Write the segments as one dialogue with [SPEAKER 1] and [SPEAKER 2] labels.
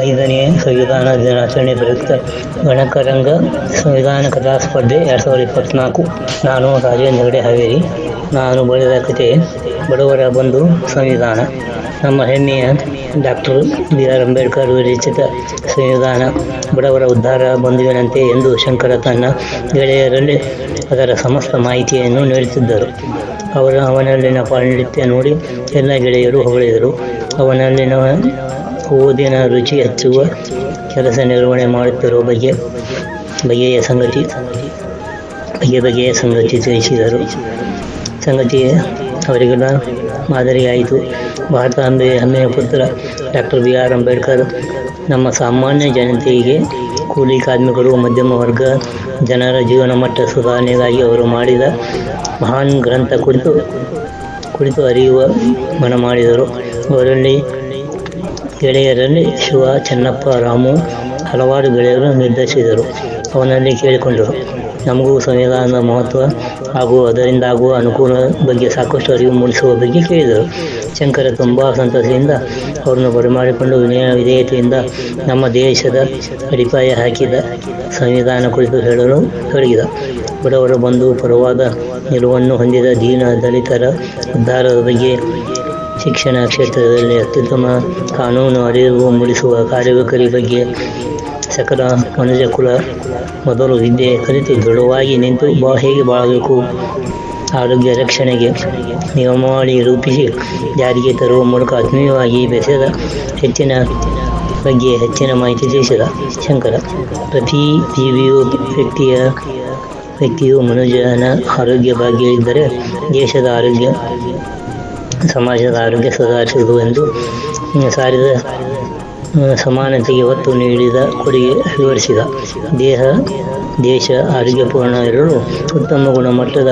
[SPEAKER 1] ಐದನೇ ಸಂವಿಧಾನ ದಿನಾಚರಣೆ ಪ್ರಯುಕ್ತ ಗಣಕರಂಗ ಸಂವಿಧಾನ ಕಥಾ ಸ್ಪರ್ಧೆ ಎರಡು ಸಾವಿರದ ಇಪ್ಪತ್ತ್ನಾಲ್ಕು ನಾನು ರಾಜೇಂದ್ರ ಗಡೆ ಹಾವೇರಿ. ನಾನು ಬರೆದ ಕತೆ ಬಡವರ ಬಂಧು ಸಂವಿಧಾನ. ನಮ್ಮ ಹೆಮ್ಮೆಯ ಡಾಕ್ಟರ್ ಬಿ ಆರ್ ಅಂಬೇಡ್ಕರ್ ವಿರಚಿತ ಸಂವಿಧಾನ. ಬಡವರ ಉದ್ಧಾರ ಬಂಧುವಿನಂತೆ ಎಂದು ಶಂಕರ ತನ್ನ ಗೆಳೆಯರಲ್ಲಿ ಅದರ ಸಮಸ್ತ ಮಾಹಿತಿಯನ್ನು ನೀಡುತ್ತಿದ್ದರು. ಅವರ ಅವನಲ್ಲಿನ ಪಾಂಡಿತ್ಯ ನೋಡಿ ಎಲ್ಲ ಗೆಳೆಯರು ಹೊಗಳಿದರು. ಅವನಲ್ಲಿನ ಓದಿನ ರುಚಿ ಹಚ್ಚುವ ಕೆಲಸ ನಿರ್ವಹಣೆ ಮಾಡುತ್ತಿರುವ ಬಗ್ಗೆ ಬಗೆಯ ಸಂಗತಿ, ಬಗೆ ಬಗೆಯ ಸಂಗತಿ ತಿಳಿಸಿದರು. ಸಂಗತಿ ಅವರಿಗೆಲ್ಲ ಮಾದರಿಯಾಯಿತು. ಭಾರತಾಂಬೆಯ ಹೆಮ್ಮೆಯ ಪುತ್ರ ಡಾಕ್ಟರ್ ಬಿ ಆರ್ ಅಂಬೇಡ್ಕರ್ ನಮ್ಮ ಸಾಮಾನ್ಯ ಜನತೆಗೆ ಕೂಲಿ ಕಾರ್ಮಿಕರು, ಮಧ್ಯಮ ವರ್ಗ ಜನರ ಜೀವನ ಮಟ್ಟ ಸುಧಾರಣೆಗಾಗಿ ಅವರು ಮಾಡಿದ ಮಹಾನ್ ಗ್ರಂಥ ಕುರಿತು ಕುರಿತು ಅರಿಯುವ ಮನ ಮಾಡಿದರು. ಅವರಲ್ಲಿ ಗೆಳೆಯರಲ್ಲಿ ಶಿವ, ಚೆನ್ನಪ್ಪ, ರಾಮು ಹಲವಾರು ಗೆಳೆಯರು ನಿರ್ಧರಿಸಿದರು ಅವನಲ್ಲಿ ಕೇಳಿಕೊಂಡರು. ನಮಗೂ ಸಂವಿಧಾನದ ಮಹತ್ವ ಹಾಗೂ ಅದರಿಂದ ಆಗುವ ಅನುಕೂಲ ಬಗ್ಗೆ ಸಾಕಷ್ಟು ಅರಿವು ಮೂಡಿಸುವ ಬಗ್ಗೆ ಕೇಳಿದರು. ಶಂಕರ ತುಂಬ ಸಂತಸದಿಂದ ಅವರನ್ನು ಬರಮಾಡಿಕೊಂಡು ವಿನಯ ವಿಧೇಯತೆಯಿಂದ ನಮ್ಮ ದೇಶದ ಅಡಿಪಾಯ ಹಾಕಿದ ಸಂವಿಧಾನ ಕುರಿತು ಹೇಳಲು ಹೇಳಿದ ಬಡವರ ಬಂಧು ಪರವಾದ ನಿಲುವನ್ನು ಹೊಂದಿದ ದೀನ ದಲಿತರ ಉದ್ಧಾರದ ಬಗ್ಗೆ ಶಿಕ್ಷಣ ಕ್ಷೇತ್ರದಲ್ಲಿ ಅತ್ಯುತ್ತಮ ಕಾನೂನು ಅರಿವು ಮೂಡಿಸುವ ಕಾರ್ಯವೈಖರಿ ಬಗ್ಗೆ ಸಕಲ ಮನುಜ ಕುಲ ಮೊದಲು ವಿದ್ಯೆ ಕಲಿತು ದೃಢವಾಗಿ ನಿಂತು ಬಾ ಹೇಗೆ ಬಾಳಬೇಕು? ಆರೋಗ್ಯ ರಕ್ಷಣೆಗೆ ನಿಯಮಾವಳಿ ರೂಪಿಸಿ ಜಾರಿಗೆ ತರುವ ಮೂಲಕ ಆತ್ಮೀಯವಾಗಿ ಬೆಸೆದ ಹೆಚ್ಚಿನ ಬಗ್ಗೆ ಹೆಚ್ಚಿನ ಮಾಹಿತಿ ತಿಳಿಸಿದ ಶಂಕರ, ಪ್ರತಿ ಜೀವಿಯು ವ್ಯಕ್ತಿಯ ವ್ಯಕ್ತಿಯು ಮನುಜನ ಆರೋಗ್ಯ ಭಾಗ್ಯ ಇದ್ದರೆ ದೇಶದ ಆರೋಗ್ಯ ಸಮಾಜದ ಆರೋಗ್ಯ ಸುಧಾರಿಸುವುದು ಎಂದು ಸಾರಿದ ಸಮಾನತೆಗೆ ಒತ್ತು ನೀಡಿದ ಕೊಡುಗೆ ವಿವರಿಸಿದ. ದೇಹ, ದೇಶ ಆರೋಗ್ಯಪೂರ್ಣ ಇರಲು ಉತ್ತಮ ಗುಣಮಟ್ಟದ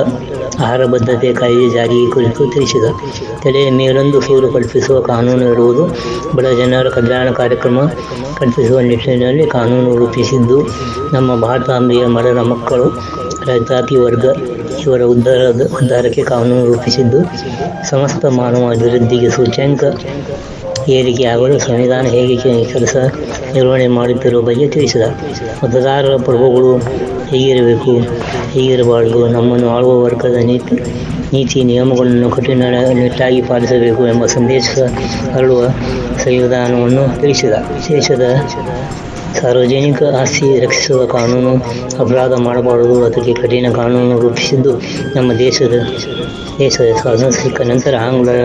[SPEAKER 1] ಆಹಾರ ಬದ್ಧತೆ ಕಾಯ್ದೆ ಜಾರಿ ಕುರಿತು ತಿಳಿಸಿದ. ತಲೆಯ ಮೇಲೊಂದು ಸೂರು ಕಲ್ಪಿಸುವ ಕಾನೂನು ಇರುವುದು ಬಡ ಜನರ ಕಲ್ಯಾಣ ಕಾರ್ಯಕ್ರಮ ಕಲ್ಪಿಸುವ ನಿಟ್ಟಿನಲ್ಲಿ ಕಾನೂನು ರೂಪಿಸಿದ್ದು, ನಮ್ಮ ಭಾರತಾಂಬೆಯ ಮರದ ಮಕ್ಕಳು, ರೈತಾಪಿ ವರ್ಗ ಇವರ ಉದ್ಧಾರದ, ಉದ್ಧಾರಕ್ಕೆ ಕಾನೂನು ರೂಪಿಸಿದ್ದು, ಸಮಸ್ತ ಮಾನವ ಅಭಿವೃದ್ಧಿಗೆ ಸೂಚ್ಯಂಕ ಏರಿಕೆಯಾಗಲು ಸಂವಿಧಾನ ಹೇಗೆ ಕೆಲಸ ನಿರ್ವಹಣೆ ಮಾಡುತ್ತಿರುವ ಬಗ್ಗೆ ತಿಳಿಸಿದ. ಮತದಾರರ ಪ್ರಭುಗಳು ಹೇಗಿರಬೇಕು, ಹೇಗಿರಬಾರ್ದು, ನಮ್ಮನ್ನು ಆಳುವ ವರ್ಗದ ನೀತಿ ನೀತಿ ನಿಯಮಗಳನ್ನು ಕಠಿಣ ನಿಟ್ಟಾಗಿ ಪಾಲಿಸಬೇಕು ಎಂಬ ಸಂದೇಶ ಹರಡುವ ಸಂವಿಧಾನವನ್ನು ತಿಳಿಸಿದ. ದೇಶದ ಸಾರ್ವಜನಿಕ ಆಸ್ತಿ ರಕ್ಷಿಸುವ ಕಾನೂನು ಅಪರಾಧ ಮಾಡಬಾರದು. ಅದಕ್ಕೆ ಕಠಿಣ ಕಾನೂನು ರೂಪಿಸಿದ್ದು ನಮ್ಮ ದೇಶದ ದೇಶದ ಸ್ವಾತಂತ್ರ್ಯಕ್ಕೆ ನಂತರ ಆಂಗ್ಲರ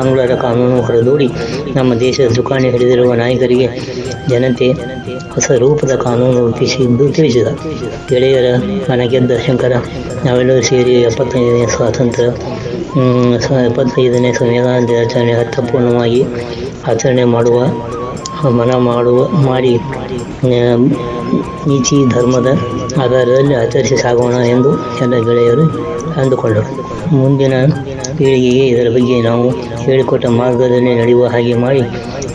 [SPEAKER 1] ಆಂಗ್ಲರ ಕಾನೂನು ಹೊರದೂಡಿ ನಮ್ಮ ದೇಶದ ದುಖಾಣಿ ಹಿಡಿದಿರುವ ನಾಯಕರಿಗೆ ಜನತೆ ಹೊಸ ರೂಪದ ಕಾನೂನು ರೂಪಿಸಿದ್ದು ತಿಳಿಸಿದ. ಗೆಳೆಯರ ಮನಗೆದ್ದ ಶಂಕರ, ನಾವೆಲ್ಲರೂ ಸೇರಿ ಎಪ್ಪತ್ತೈದನೇ ಸ್ವಾತಂತ್ರ್ಯ ಎಪ್ಪತ್ತೈದನೇ ಸಂವಿಧಾನ ದಿನಾಚರಣೆ ಅರ್ಥಪೂರ್ಣವಾಗಿ ಆಚರಣೆ ಮಾಡುವ ಮನ ಮಾಡುವ, ಮಾಡಿ ನೀತಿ ಧರ್ಮದ ಆಧಾರದಲ್ಲಿ ಆಚರಿಸಿ ಸಾಗೋಣ ಎಂದು ಎಲ್ಲ ಗೆಳೆಯರು ಅಂದುಕೊಂಡರು. ಮುಂದಿನ ಪೀಳಿಗೆಗೆ ಇದರ ಬಗ್ಗೆ ನಾವು ಹೇಳಿಕೊಟ್ಟ ಮಾರ್ಗದಲ್ಲಿ ನಡೆಯುವ ಹಾಗೆ ಮಾಡಿ,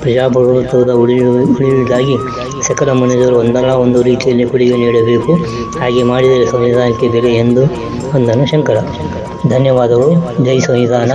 [SPEAKER 1] ಪ್ರಜಾಪ್ರಭುತ್ವದ ಉಳಿಯು ಉಳಿಯುವುದಾಗಿ ಸಕಲ ಮನುಷ್ಯರು ಒಂದಲ್ಲ ಒಂದು ರೀತಿಯಲ್ಲಿ ಕೊಡುಗೆ ನೀಡಬೇಕು. ಹಾಗೆ ಮಾಡಿದರೆ ಸಂವಿಧಾನಕ್ಕೆ ಬೆಲೆ ಎಂದು ಅಂದನು ಶಂಕರ. ಧನ್ಯವಾದಗಳು. ಜೈ ಸಂವಿಧಾನ.